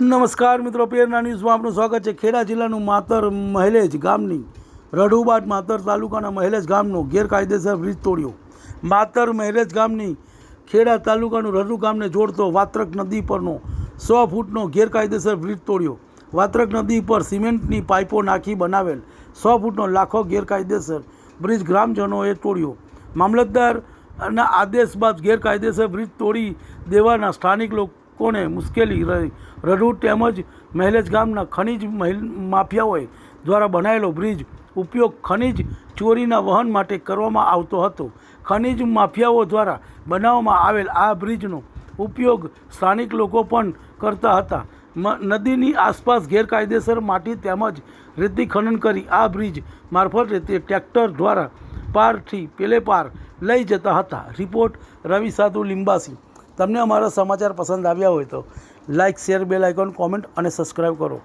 નમસ્કાર મિત્રો પેરના ન્યૂઝમાં આપનું સ્વાગત છે. ખેડા જિલ્લાનું માતર મહેલેજ ગામની રઢુબાદ માતર તાલુકાના મહેલેજ ગામનો ગેરકાયદેસર બ્રિજ તોડ્યો. માતર મહેલેજ ગામની ખેડા તાલુકાનું રઢુ ગામને જોડતો વાત્રક નદી પરનો સો ફૂટનો ગેરકાયદેસર બ્રિજ તોડ્યો. વાત્રક નદી પર સિમેન્ટની પાઇપો નાખી બનાવેલ સો ફૂટનો લાખો ગેરકાયદેસર બ્રિજ ગ્રામજનોએ તોડ્યો. મામલતદારના આદેશ બાદ ગેરકાયદેસર બ્રિજ તોડી દેવાના સ્થાનિક લોકોને મુશ્કેલી રહી રઢુ તેમજ મહેલેજ ગામના ખનિજ માફિયાઓએ દ્વારા બનાવેલો બ્રિજ ઉપયોગ ખનિજ ચોરીના વહન માટે કરવામાં આવતો હતો. ખનિજ માફિયાઓ દ્વારા બનાવવામાં આવેલ આ બ્રિજનો ઉપયોગ સ્થાનિક લોકો પણ કરતા હતા. નદીની આસપાસ ગેરકાયદેસર માટી તેમજ રેતી ખનન કરી આ બ્રિજ મારફતે તે ટ્રેક્ટર દ્વારા પારથી પેલે પાર લઈ જતા હતા. રિપોર્ટ રવિ સાધુ લિંબાસી. તમને અમારા સમાચાર પસંદ આવ્યા હોય તો like share bell icon comment અને સબસ્ક્રાઈબ કરો.